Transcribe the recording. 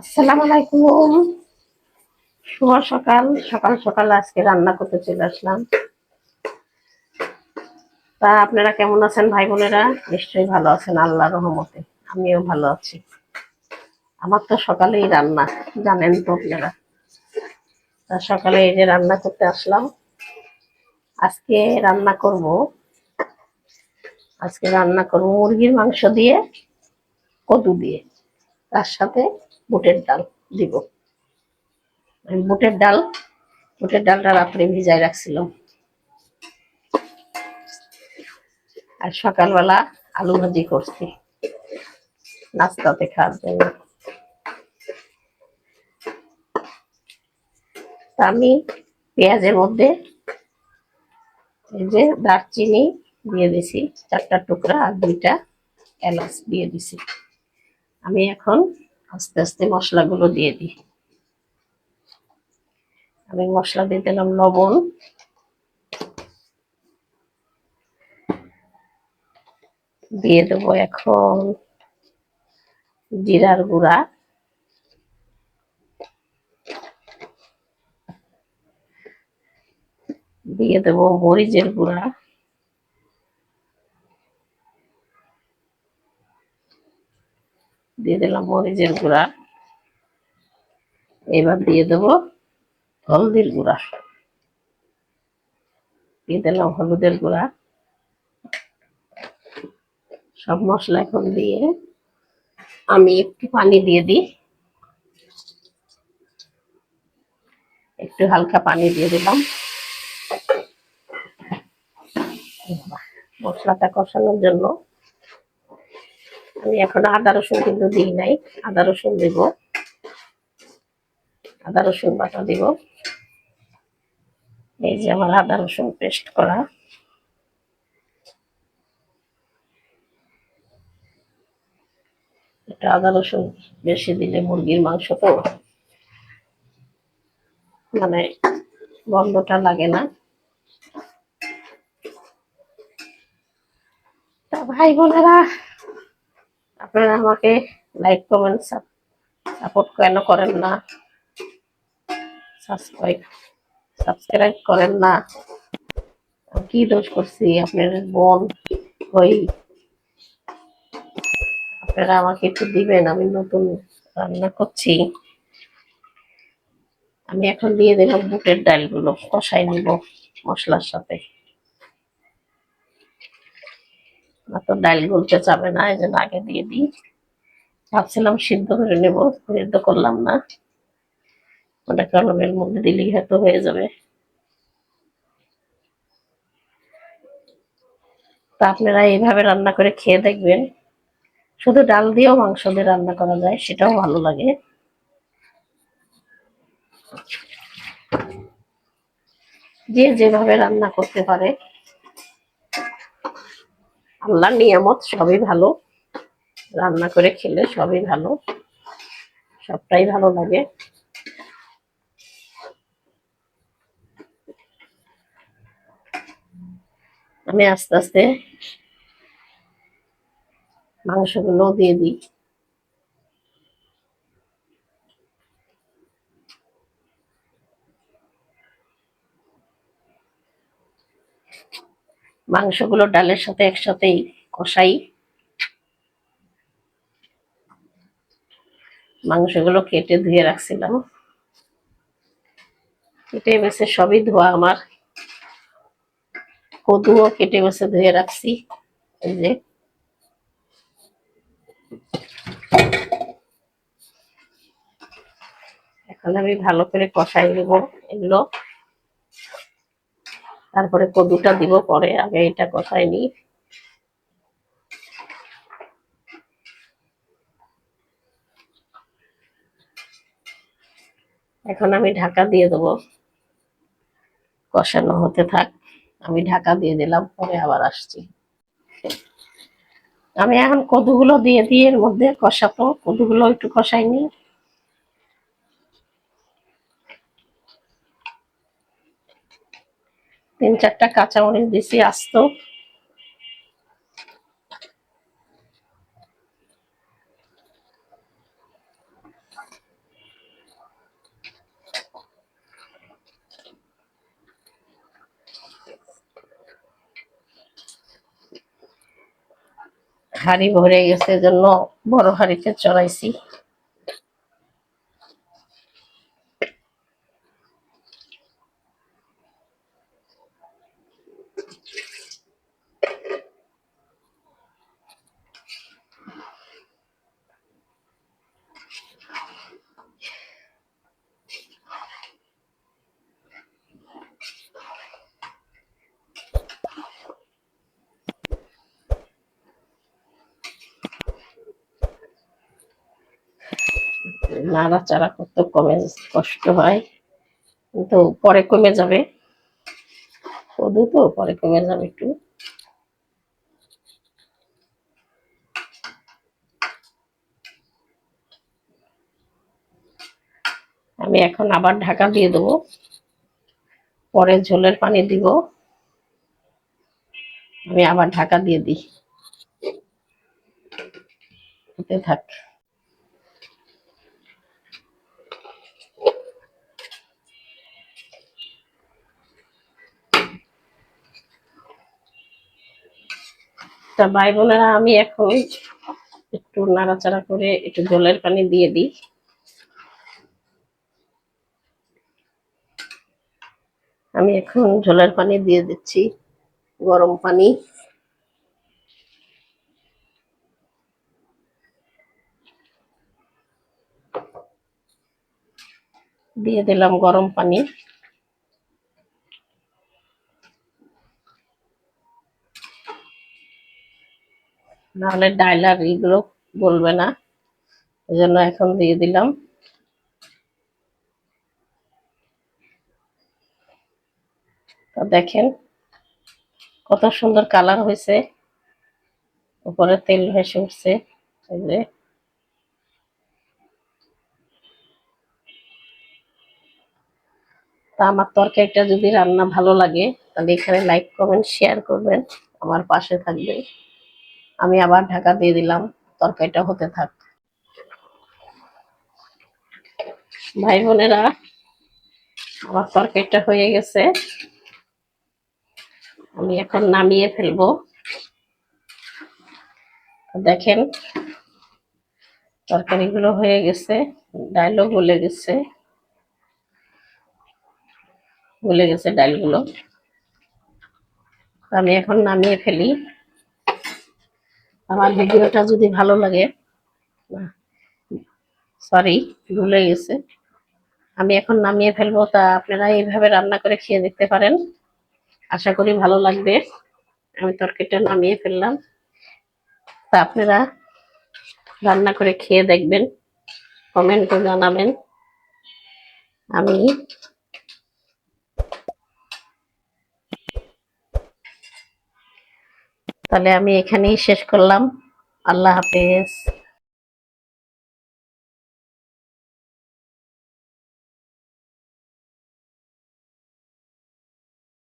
আসসালামু আলাইকুম শুভ সকাল। সকাল সকাল আজকে রান্না করতে চলে আসলাম। তা আপনারা কেমন আছেন ভাই বোনেরা? নিশ্চয়ই ভালো আছেন আল্লাহ রহমতে। আমিও ভালো আছি। আমার তো সকালেই রান্না, জানেন তো আপনারা। তা সকালে এই যে রান্না করতে আসলাম। আজকে রান্না করব। আজকে রান্না করব মুরগির মাংস দিয়ে, কদু দিয়ে। তার সাথে বুটের ডাল দিব। বুটের ডাল, বুটের ডালটা রাত্রে ভিজায় রাখছিলাম। আর সকালবেলা আলু ভাজি করছি। নাস্তাতে খাওয়ার জন্য। আমি পেঁয়াজের মধ্যে এই যে দারচিনি দিয়ে দিছি, চারটা টুকরা আর দুইটা এলাচ দিয়ে দিছি। আমি এখন আস্তে আস্তে মশলাগুলো দিয়ে দিই। আমি মশলা দিয়ে দিলাম লবণ। দিয়ে দেবো এখন জিরার গুঁড়া। দিয়ে দেবো মরিচের গুঁড়া। দিয়ে দিলাম মরিচের গুঁড়া। এবার দিয়ে দেবো হলদির গুঁড়া। দিয়ে দিলাম হলুদের গুঁড়া। সব মশলা এখন দিয়ে আমি একটু পানি দিয়ে দিই। একটু হালকা পানি দিয়ে দিলাম। মশলাটা কষানোর জন্য আমি এখন আদা রসুন কিন্তু দিই নাই। আদা রসুন দিব। আদা রসুন বাটা দিব। এই যে আমার আদা রসুন পেস্ট করা। এটা আদা রসুন বেশি দিলে মুরগির মাংস তো মানে গন্ধটা লাগে না। তা ভাই বোনেরা আপনারা আমাকে লাইক কমেন্ট সাপোর্ট কেন করেন না? সাবস্ক্রাইব সাবস্ক্রাইব করেন না। কি দোষ করছি? আপনার বোন হই আপনারা আমাকে একটু দিবেন, আমি নতুন রান্না করছি। আমি এখন দিয়ে দিলাম বুটের ডালগুলো, কষাই নিব মশলার সাথে। না তো ডাল গলতে যাবে না, এই জন্য আগে দিয়ে দিই। ভাবছিলাম সিদ্ধ করে নেব, সিদ্ধ করলাম না। ওটা কলমের মধ্যে দিলেই হয়তো হয়ে যাবে। তা আপনারা এইভাবে রান্না করে খেয়ে দেখবেন। শুধু ডাল দিয়েও মাংস দিয়ে রান্না করা যায়, সেটাও ভালো লাগে। যে যেভাবে রান্না করতে পারে। আল্লাহ নিয়ামত, সবই ভালো। রান্না করে খেলে সবই ভালো। সবটাই ভালো লাগে। আমি আস্তে আস্তে মাংসগুলো দিয়ে দিই। মাংসগুলো ডালের সাথে একসাথেই কষাই। মাংসগুলো কেটে ধুয়ে রাখছিলাম। কেটে বেছে সবই ধোয়া আমার। কদুও কেটে বেছে ধুয়ে রাখছি, এই যে। এখন আমি ভালো করে কষাই নেব এগুলো। তারপরে কদুটা দিব পরে, আগে এটা কষাই নিই। এখন আমি ঢাকা দিয়ে দেবো। কষানো হতে থাক, আমি ঢাকা দিয়ে দিলাম, পরে আবার আসছি। আমি এখন কদুগুলো দিয়ে দিয়ে এর মধ্যে কষাবো, কদুগুলো একটু কষাই নিই। তিন চারটা কাঁচামরিচ দিছি আস্ত। হাড়ি ভরে গেছে জন্য বড় হাড়িতে চড়াইছি। নাড়াচাড়া করতে কমে কষ্ট হয়। কিন্তু পরে কমে যাবে। কদু তো, পরে কমে যাবে একটু। আমি এখন আবার ঢাকা দিয়ে দেবো। পরে ঝোলের পানি দিব। আমি আবার ঢাকা দিয়ে দিই। হতে থাক। তা ভাই বোনেরা আমি এখন একটু নাড়াচাড়া করে একটু জলের পানি দিয়ে দিই। আমি এখন জলের পানি দিয়ে দিচ্ছি, গরম পানি। দিয়ে দিলাম গরম পানি। নাহলে ডাইলার এগুলো বলবে না। জন্য এখন দিয়ে দিলাম। দেখেন কত সুন্দর কালার হয়েছে। উপরে তেল ভেসে উঠছে, এই যে। তা আমার তরকারিটা যদি রান্না ভালো লাগে, তাহলে এখানে লাইক কমেন্ট শেয়ার করবেন। আমার পাশে থাকবে। আমি আবার ঢাকা দিয়ে দিলাম, তরকারিটা হতে থাক। ভাই বোনেরা, আমার তরকারিটা হয়ে গেছে। আমি এখন নামিয়ে ফেলব। দেখেন, তরকারিগুলো হয়ে গেছে ডাইলও গলে গেছে। গলে গেছে ডালগুলো আমি এখন নামিয়ে ফেলি। আমার ভিডিওটা যদি ভালো লাগে সরি ভুলে গেছে। আমি এখন নামিয়ে ফেলব, তা আপনারা এইভাবে রান্না করে খেয়ে দেখতে পারেন। আশা করি ভালো লাগবে। আমি তরকারিটা নামিয়ে ফেললাম। তা আপনারা রান্না করে খেয়ে দেখবেন, কমেন্টে জানাবেন। আমি তাহলে আমি এখানেই শেষ করলাম। আল্লাহ হাফেজ।